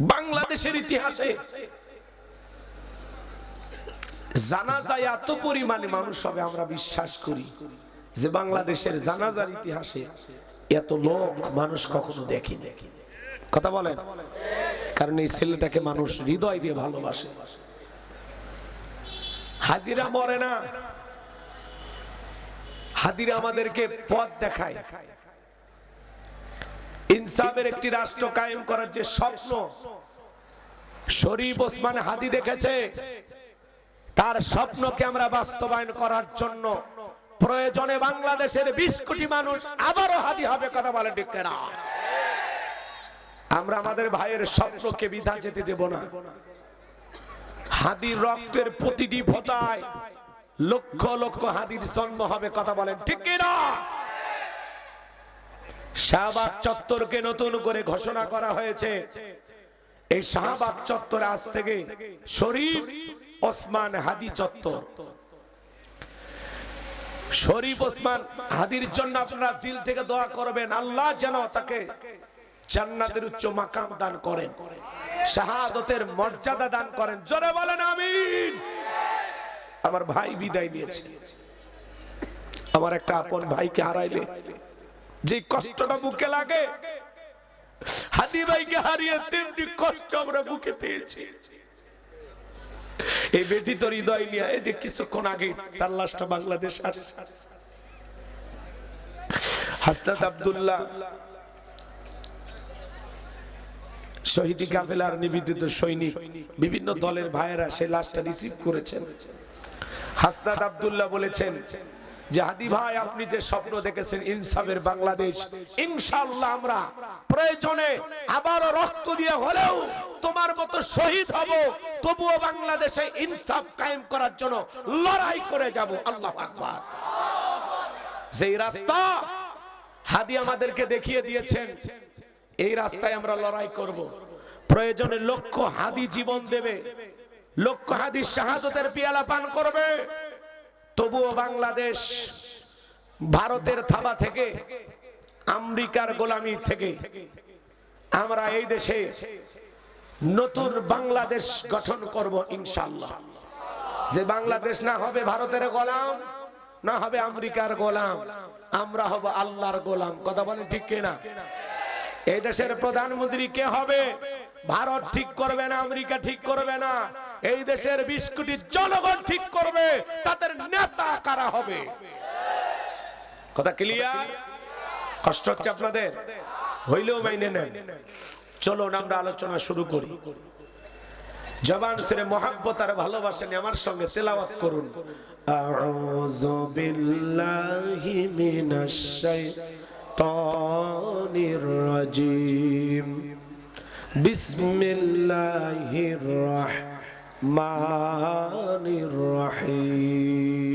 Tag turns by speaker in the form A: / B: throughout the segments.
A: বাংলাদেশের ইতিহাসে জানাজায় এত পরিমাণে মানুষ হবে, আমরা বিশ্বাস করি যে বাংলাদেশের জানাজার ইতিহাসে এত লোক মানুষ কখনো দেখেনি। কথা বলেন। কারণ এই ছেলেটাকে মানুষ হৃদয় দিয়ে ভালোবাসে। হাদিরা মরে না। হাদিরা আমাদেরকে পথ দেখায়। ইনসাফের একটি রাষ্ট্র কায়েম করার যে স্বপ্ন, শরীফ ওসমান হাদি দেখেছে, তার স্বপ্নকে আমরা বাস্তবায়ন করার জন্য প্রয়োজনে বাংলাদেশের বিশ কোটি মানুষ আবারও হাদি হবে, কথা বলে ঠিক না আমরা আমাদের ভাইয়ের স্বপ্নকে বিধা যেতে দেব না। হাদির রক্তের প্রতিটি ফোটায় লক্ষ লক্ষ হাদির জন্ম হবে, কথা বলেন ঠিক না শাহবাগ চত্বরকে নতুন করে ঘোষণা করা হয়েছে। এই শাহবাগ চত্বর আজ থেকে শরীফ ওসমান হাদি চত্বর। শরীফ ওসমান হাদির জন্য আপনারা দিল থেকে দোয়া করবেন, আল্লাহ যেন তাকে জান্নাতের উচ্চ মাকাম দান করেন, শাহাদতের মর্যাদা দান করেন। জোরে বলেন, আমিন। আমার ভাই বিদায় নিয়েছে। আমার একটা আপন ভাইকে হারাইলে যে কষ্টটা বুকে লাগে, হাদি ভাইকে হারিয়ে তেমনি কষ্ট আমরা বুকে পেয়েছি। এই ব্যথিত হৃদয় নিয়ে যে কিছুক্ষণ আগে তার লাশটা বাংলাদেশ আসছে। হাসনাত আব্দুল্লাহ শহীদি কাফেলার নিবেদিত সৈনিক, বিভিন্ন দলের ভাইয়েরা সেই লাশটা রিসিভ করেছেন। হাসনাত আব্দুল্লাহ বলেছেন যে হাদি ভাই, আপনি যে স্বপ্ন দেখেছেন ইনসাফের বাংলাদেশ, ইনশাআল্লাহ আমরা প্রয়োজনে আবারও রক্ত দিয়ে হলেও তোমার মতো শহীদ হব, তবুও বাংলাদেশে ইনসাফ কায়েম করার জন্য লড়াই করে যাব। আল্লাহ আকবার। যেই রাস্তা হাদি আমাদেরকে দেখিয়ে দিয়েছেন, এই রাস্তায় আমরা লড়াই করব। প্রয়োজনে লক্ষ হাদি জীবন দেবে, লক্ষ হাদি শাহাদতের পিয়ালা পান করবে। তবুও বাংলাদেশ ভারতের থাবা থেকে, আমেরিকার গোলামি থেকে, আমরা এই দেশে নতুন বাংলাদেশ গঠন করব ইনশাল্লাহ যে বাংলাদেশ না হবে ভারতের গোলাম, না হবে আমেরিকার গোলাম, আমরা হব আল্লাহর গোলাম। কথা বলেন ঠিক কিনা? এই দেশের প্রধানমন্ত্রী কে হবে? ভারত ঠিক করবে না, আমেরিকা ঠিক করবে না। এই দেশের বিশ কোটি জনগণ ঠিক করবে, তাদের নেতা কারা হবে? কথা ক্লিয়ার কষ্ট হচ্ছে আপনাদের? হইলেও মাইনে নেন। চলুন, আমরা আলোচনা শুরু করি। জবান সেরে মোহাব্বত আর ভালোবাসেন আমার সঙ্গে তেলাওয়াত করুন। আউযু বিল্লাহি মিনাশ শাইতানির রাজিম। বিসমিল্লাহির রাহমানির রহিম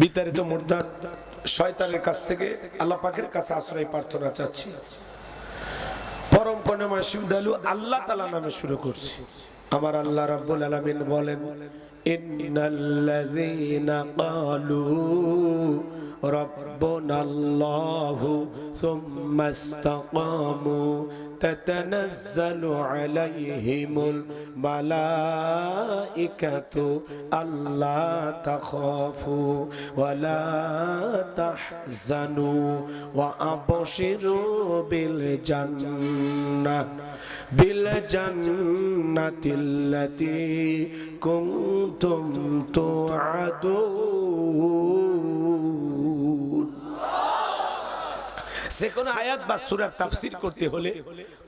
A: বিতাড়িত মুর্দাত শয়তানের কাছ থেকে আল্লাহ পাকের কাছে আশ্রয় প্রার্থনা চাচ্ছি। পরম কর্ণময় শিবদালু আল্লাহ তালা নামে শুরু করছি। আমার আল্লাহ রাব্বুল আলামিন বলেন, ইন্নাল্লাযীনা ক্বালু রাব্বুনাল্লাহু সুম্মা ইসতাকামু تتنزل عليهم الملائكة ألا تخافوا ولا تحزنوا وأبشروا بالجنة بالجنة التي كنتم توعدون যে কোনো আয়াত বা সুরার তাফসির করতে হলে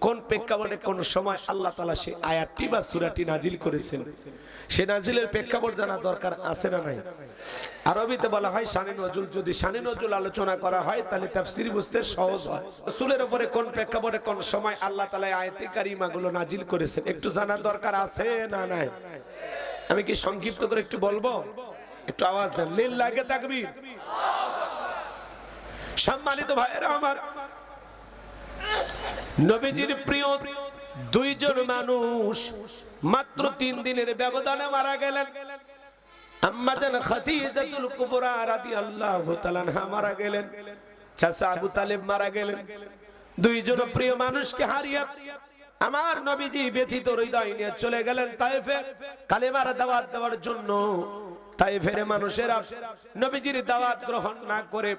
A: কোন প্রেক্ষাপটে কোন সময় আল্লাহ তালা সে আয়াতটি বা সুরাটি নাজিল করেছেন? সে নাজিলের প্রেক্ষাপট জানা দরকার আছে না নাই? আরবিতে বলা হয় শানি নজুল। যদি শানি নজুল আলোচনা করা হয়, তাহলে তাফসির বুঝতে সহজ হয়। রসুলের উপরে কোন প্রেক্ষাপটে কোন সময় আল্লাহ তালা আয়াতি কারিমা গুলো নাজিল করেছেন? একটু জানার দরকার আছে না নাই? আমি কি সংক্ষিপ্ত করে একটু বলব? একটু আওয়াজ দেন। লীল লাগে তাকবীর। সম্মানিত ভাইয়েরা আমার নবীজির প্রিয় দুইজন মানুষ মাত্র তিন দিনের ব্যবধানে মারা গেলেন। জান খাদিজাতুল প্রিয় মানুষকে আমার নবীজি ব্যথিত হৃদয় নিয়ে চলে গেলেন কালেমার দাওয়াত দেওয়ার জন্য তাইফের মানুষেরা নবীজির দাওয়াত গ্রহণ না করে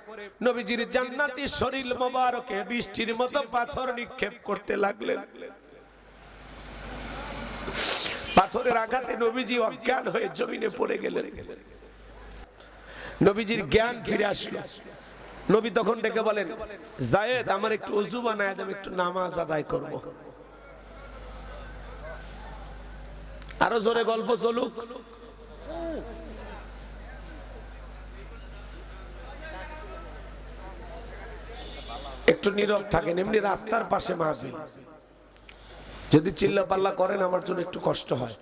A: নবীজির জান্নাতি শরীর মোবারকে বৃষ্টির মতো পাথর নিক্ষেপ করতে লাগলেন। পাথরের আঘাতে নবীজি অজ্ঞান হয়ে জমিনে পড়ে গেলেন। নবীজির জ্ঞান ফিরে আসলো। নবী তখন ডেকে বলেন, জায়েদ, আমার একটু অজু বানায় দেব, একটু নামাজ আদায় করব। আরও জোরে গল্প চলুক। একটু নীরব থাকেন, এমনি রাস্তার পাশে মাহফিল। যদি চিল্লা পাল্লা করেন, আমার জন্য একটু কষ্ট হয়।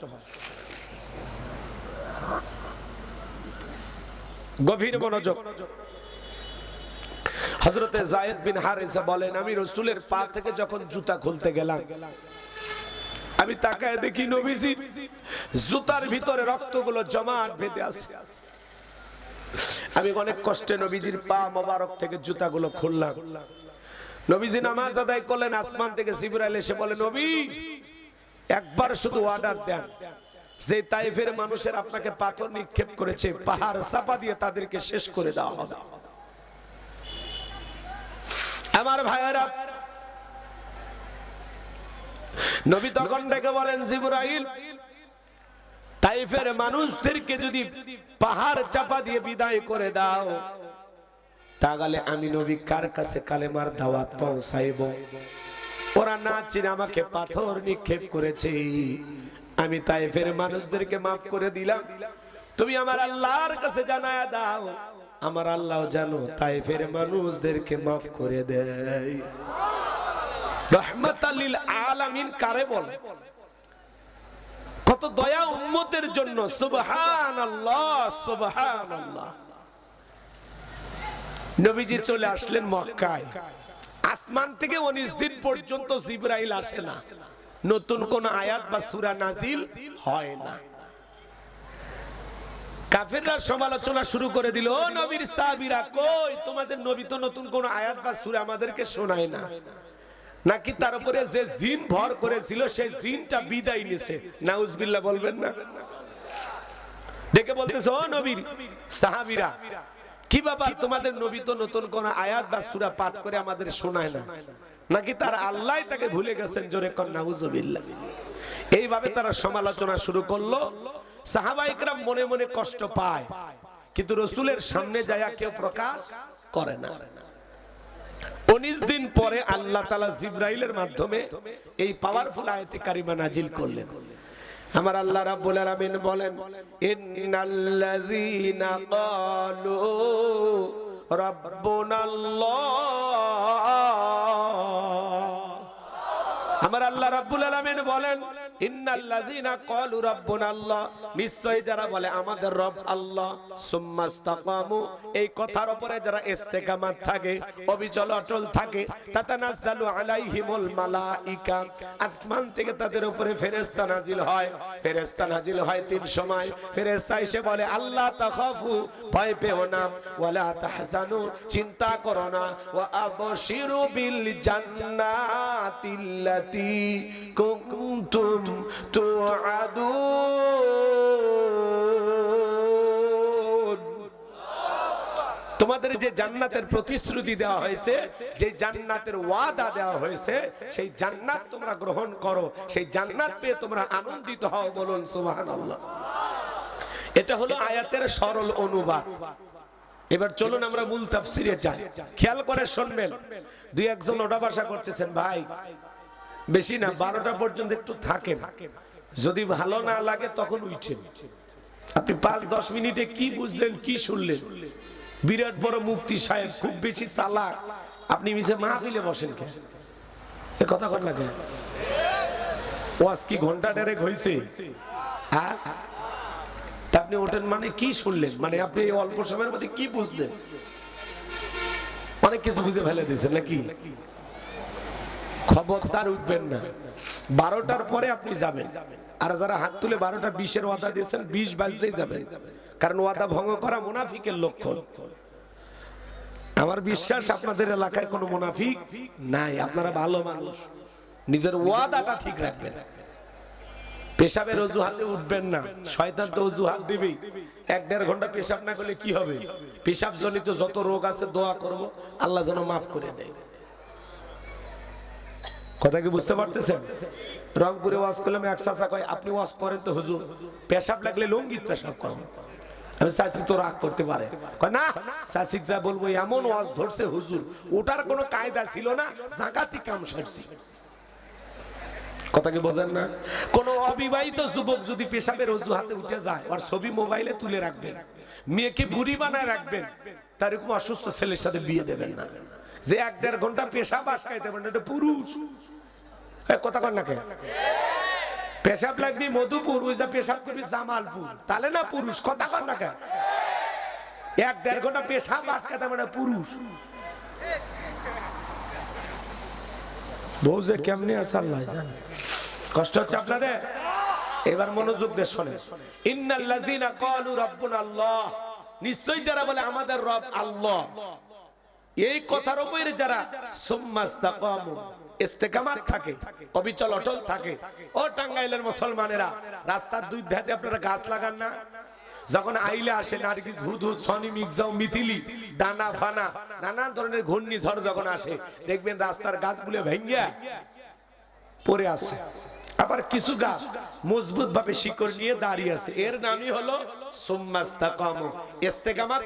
A: গভীর মনোযোগ। হজরতে জায়েদ বিন হারেসা বলেন, আমি রসুলের পা থেকে যখন জুতা খুলতে গেলাম, আমি তাকায় দেখি নবীজি জুতার ভিতরে রক্তগুলো জমাট বেঁধে আছে। আমি অনেক কষ্টে নবীজির পা মোবারক থেকে জুতাগুলো খুললাম। নবীজি নামাজ আদায় করলেন, আসমান থেকে জিবরাইল এসে বলে, নবী, একবার শুধু অর্ডার দেন। যে তাইফের মানুষের আপনাকে পাথর নিক্ষেপ করেছে, পাহাড় চাপা দিয়ে তাদেরকে শেষ করে দেওয়া হবে। আমার ভাইয়েরা, নবী তখন ডেকে বলেন, জিবরাইল, তাইফের মানুষদেরকে যদি পাহাড় চাপা দিয়ে বিদায় করে দাও তাহলে আমি নবী কার কাছে কালেমার দাওয়াত পৌঁছাইব? ওরা না চিনে আমাকে পাথর নিক্ষেপ করেছে। আমি তাইফের মানুষদেরকে মাফ করে দিলাম। তুমি আমার আল্লাহর কাছে জানায়া দাও। আমার আল্লাহ জানো তাইফের মানুষদেরকে মাফ করে দেয়। রহমতাল্লিল আলামিন কারে বলে? কত দয়া উম্মতের জন্য, সুবহানাল্লাহ সুবহানাল্লাহ। নবীজি চলে আসলেন মক্কায়। আসমান থেকে উনিশ দিন পর্যন্ত জিব্রাইল আসে না। নতুন কোন আয়াত বা সূরা নাজিল হয় না। কাফেররা সমালোচনা শুরু করে দিল, ও নবীর সাহাবীরা, কই? তোমাদের নবী তো নতুন কোন আয়াত বা সূরা আমাদেরকে শোনায় না। নাকি তার উপরে যে জিন ভর করেছিল, সেই জিনটা বিদায় নিছে। নাউজবিল্লাহ বলবেন না? ডেকে বলতেছে, ও নবীর সাহাবীরা কি ব্যাপার? তোমাদের নবী তো নতুন কোন আয়াত বা সূরা পাঠ করে আমাদের শোনায় না। নাকি তার আল্লাহ তাকে ভুলে গেছেন? জোরে কর, নাউজুবিল্লাহ। এইভাবে তারা সমালোচনা শুরু করল। সাহাবা ইকরাম মনে মনে কষ্ট পায়। কিন্তু রসুলের সামনে যায়া কেউ প্রকাশ করে না। উনিশ দিন পরে আল্লাহ তালা জিব্রাইলের মাধ্যমে এই পাওয়ারফুল আয়তে কারিমা নাজিল করলেন। আমার আল্লাহ রাব্বুল আলামিন বলেন ইন্নাল্লাযীনা ক্বালু রাব্বুনাল্লাহ। আমার আল্লাহ রাব্বুল আলামিন বলেন এই কথার যারা থাকে আসমান থেকে তাদের উপরে ফেরেশতা নাজিল হয়। ফেরেশতা নাজিল হয় তিন সময়, ফেরেশতা এসে বলে, আল্লাহ তাখাফু, ভয় পেও না চিন্তা করো না জান্নাতিল্লাতী কুনতুম তোমাদের যে জান্নাতের প্রতিশ্রুতি দেওয়া হয়েছে, যে জান্নাতের ওয়াদা দেওয়া হয়েছে, সেই জান্নাত তোমরা গ্রহণ করো, সেই জান্নাত পেয়ে তোমরা আনন্দিত হও বলুন, সুবহানাল্লাহ। এটা হলো আয়াতের সরল অনুবাদ। এবার চলুন আমরা মূল তাফসিরে যাই। খেয়াল করে শুনবেন। দুই একজন ওটা ভাষা করতেছেন, ভাই বেশি না বারোটা পর্যন্ত একটু থাকে যদি ভালো না লাগে তখন উঠছেন আপনি পাঁচ দশ মিনিটে কি বুঝলেন কি শুনলেন? বিরাট বড় মুফতি সাহেব খুব বেশি চালাক। আপনি মিশে মাহফিলে বসেন কে এ কথা কর না কে ওয়াজ কি ঘণ্টা ডেরেক হয়েছে হ্যাঁ? আপনি ওঠেন মানে কি শুনলেন? মানে আপনি এই অল্প সময়ের মধ্যে কি বুঝলেন? অনেক কিছু বুঝে ফেলে দিয়েছেন নাকি? খবরদার উঠবেন না। বারোটার পরে আপনি যাবেন। আর যারা হাত তুলে বারোটা বিশের ওয়াদা দিয়েছেন, বিশ বাজতেই যাবেন। কারণ ওয়াদা ভঙ্গ করা মুনাফিকের লক্ষণ আমার বিশ্বাস, আপনাদের এলাকায় কোনো মুনাফিক নাই। আপনারা ভালো মানুষ। নিজের ওয়াদাটা ঠিক রাখবেন। পেশাবের অজুহাতে উঠবেন না। শয়তান তো অজুহাত দিবেই। এক দেড় ঘণ্টা পেশাব না করলে কি হবে? পেশাব জনিত যত রোগ আছে, দোয়া করব। আল্লাহ যেন মাফ করে দেয়। কথা কি বুঝতে পারতেছেন? রংপুরে ওয়াজ করলাম, এক চাচা কয়, আপনি ওয়াজ করেন তো হুজুর, পেশাব লাগলে লঙ্গিত পেশাব করব আমি চাষি তো রাগ করতে পারে। না চাষিক যা বলব, এমন ওয়াজ ধরছে হুজুর, ওটার কোনো কায়দা ছিল না জাগাতি কাম সারছি। কথা কি বোঝেন না? কোন অবিবাহিত যুবক যদি পেশাবের অজুহাতে উঠে যায় আর ছবি মোবাইলে তুলে রাখবেন, মেয়েকে বুড়ি বানায় রাখবেন, তার এরকম অসুস্থ ছেলের সাথে বিয়ে দেবেন না। যে এক দেড় ঘণ্টা পেশাব আটকাইতে পারেন এটা পুরুষ। কথা কর না কে? পেশাব লাগবে মধুপুর ওই যা পেশাব করবি জামালপুর। তাহলে না পুরুষ? কথা কর না কে? এক দেড় ঘণ্টা পেশাব আটকাতে মানে পুরুষ। বউ যে কেমনে আছে আল্লাহ জানে। কষ্ট হচ্ছে আপনাদের? এবার মনোযোগ দিয়ে শোনেন। ইন্নাল্লাযীনা ক্বালু রাব্বুনা আল্লাহ নিশ্চয়ই যারা বলে আমাদের রব আল্লাহ। এই কথার উপরে যারা ইস্তেকামাত থাকে, অবিচল, অটল থাকে, ও টাঙ্গাইলের মুসলমানেরা, রাস্তার দুই ধারে আপনারা গাছ লাগান না? যখন আইলে আসে নার্গিস, হুদহুদ, সনি মিগজাও মিথিলি, দানা, ফানা, নানান ধরনের ঘূর্ণিঝড় যখন আসে, দেখবেন রাস্তার গাছগুলো ভেঙ্গিয়া পড়ে আছে। আবার কিছু গাছ মজবুত ভাবে শিকড় নিয়ে দাঁড়িয়ে আছে। এর নামই হলো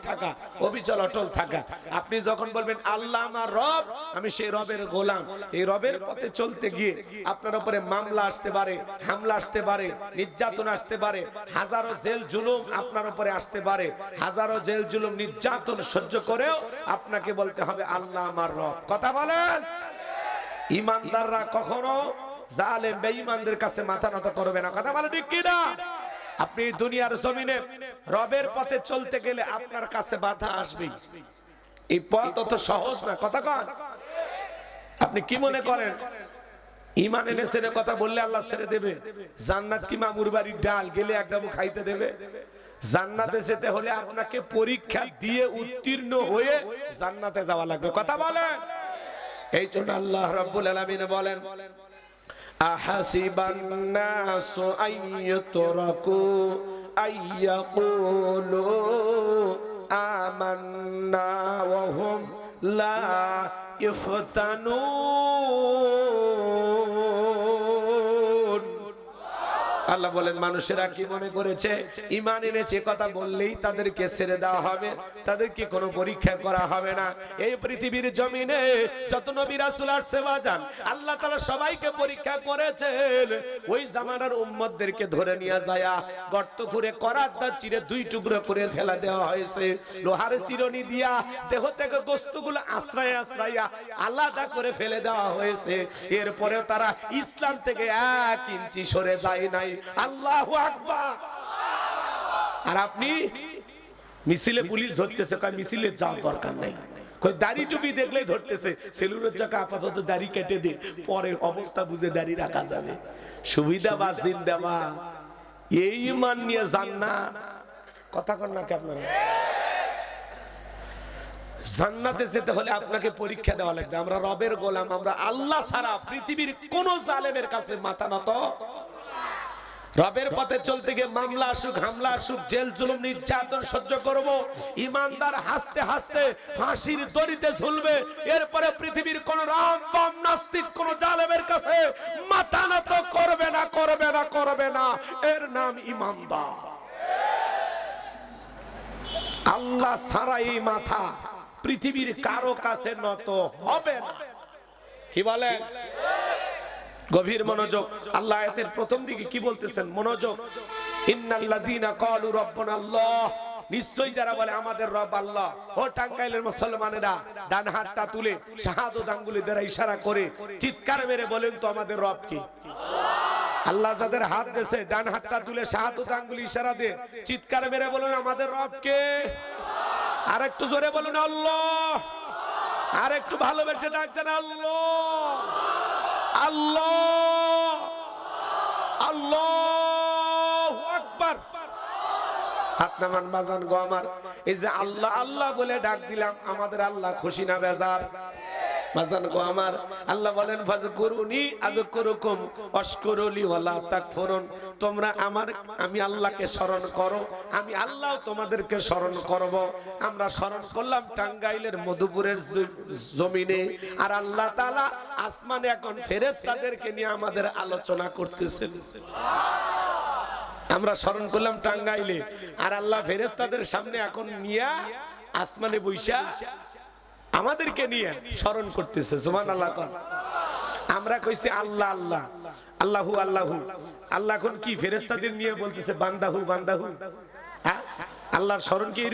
A: থাকা, অবিচল, অটল থাকা। আপনি যখন বলবেন, আল্লাহ আমার রব, আমি সেই রবের গোলাম। এই রবের পথে চলতে গিয়ে আপনার উপরে মামলা আসতে পারে, হামলা আসতে পারে, নির্যাতন আসতে পারে, হাজারো জেল জুলুম আপনার উপরে আসতে পারে, হাজারো জেল জুলুম, নির্যাতন সহ্য করেও আপনাকে বলতে হবে, আল্লাহ আমার রব। কথা বলেন? ইমানদাররা কখনো জালেম বেঈমানদের কাছে মাথা নত করবে না। কথা বলে ঠিক কিনা? আপনি দুনিয়ার জমিনে রবের পথে চলতে গেলে আপনার কাছে বাধা আসবে এই পথ অত সহজ না। কথা কন। আপনি কি মনে করেন? ইমান এনেছেন কথা বললে আল্লাহ ছেড়ে দেবে। জান্নাত কি মামুর বাড়ির ডাল? গেলে এক ডাবু খাইতে দেবে। জান্নাতে যেতে হলে আপনাকে পরীক্ষা দিয়ে উত্তীর্ণ হয়ে জান্নাতে যাওয়া লাগবে। কথা বলেন। এই জন্য আল্লাহ রাব্বুল আলামিন বলেন أحسب الناس أن يتركوا أن يقولوا آمنا وهم لا يفتنون. আল্লাহ বলেন, মানুষেরা কি মনে করেছে? ইমান এনেছে, কথা বললেই তাদেরকে ছেড়ে দেওয়া হবে। তাদেরকে কোনো পরীক্ষা করা হবে না। এই পৃথিবীর জমিনে যত নবী রাসূল আসছে, বাজান, আল্লাহ তাআলা সবাইকে পরীক্ষা করেছেন। ওই জামানার উম্মতদেরকে ধরে নিয়ে যায়া গর্ত করে করাত দা চিরে দুই টুকরো করে ফেলা দেওয়া হয়েছে। লোহার চিরনি দিয়া দেহ থেকে গোস্তগুলো আশ্রয় আশ্রয়া আলাদা করে ফেলে দেওয়া হয়েছে। এরপরে তারা ইসলাম থেকে এক ইঞ্চি সরে যায় নাই। আল্লাহু আর আপনি মিছিলে পুলিশ ধরতেছে, কয় মিছিলে যাওয়ার দরকার নাই। জান্নাতে যেতে হলে আপনাকে পরীক্ষা দেওয়া লাগবে। আমরা রবের গোলাম, আমরা আল্লাহ ছাড়া পৃথিবীর কোন জালেমের কাছে মাথা নত রবের পথে চলতে গিয়ে মামলা আসুক, হামলা আসুক, জেল, জুলুম, নির্যাতন সহ্য করব। ইমানদার হাসতে হাসতে ফাঁসির দড়িতে ঝুলবে। এরপরে পৃথিবীর কোন রাম, বাম, নাস্তিক, কোন জালেমের কাছে মাথা নত করবে না করবে না করবে না। এর নাম ইমানদার। আল্লাহ ছাড়া এই মাথা পৃথিবীর কারও কাছে নত হবে না। কি বলেন? গভীর মনোযোগ। আল্লাহ আয়াতের প্রথম দিকে কি বলতেছেন? মনোযোগ। ইন্নাল্লাযীনা ক্বালু রাব্বুনা আল্লাহ। নিশ্চয়ই যারা বলে, আমাদের রব আল্লাহ। ও টাঙ্গাইলের মুসলমানেরা, ডান হাতটা তুলে শাহাদত আঙ্গুলি দ্বারা ইশারা করে চিৎকার মেরে বলেন তো, আমাদের রব কি? আল্লাহ যাদের হাত দিয়েছে, ডান হাতটা তুলে শাহাদত আঙ্গুলি ইশারা দিয়ে চিৎকার মেরে বলুন, আমাদের রব কে? আর একটু জোরে বলুন, আল্লাহ। আর একটু ভালোবেসে ডাকছেন, আল্লাহ। আল্লাহ। আল্লাহ আকবার। হাত নামান বাজান গো আমার। এই যে আল্লাহ আল্লাহ বলে ডাক দিলাম, আমাদের আল্লাহ খুশি না বেজার। আমি আল্লাহকে স্মরণ করো, আমি আল্লাহ তোমাদেরকে স্মরণ করব। আমরা স্মরণ করলাম টাঙ্গাইলের মধুপুরের জমিনে, আর আল্লাহ তাআলা আসমানে এখন ফেরেশতাদেরকে নিয়ে আমাদের আলোচনা করতেছেন। আমরা স্মরণ করলাম টাঙ্গাইলে, আর আল্লাহ ফেরেশতাদের সামনে এখন নিয়ে আসমানে বৈশা আমাদেরকে নিয়ে স্মরণ করতেছে সুমান আল্লাহ আমরা কইছি আল্লাহ আল্লাহ, আল্লাহু, আল্লাহ। আল্লাহ এখন কি ফেরেস্তাদের নিয়ে বলতেছে বান্দাহু বান্দাহু হ্যাঁ? আল্লাহর স্মরণ কি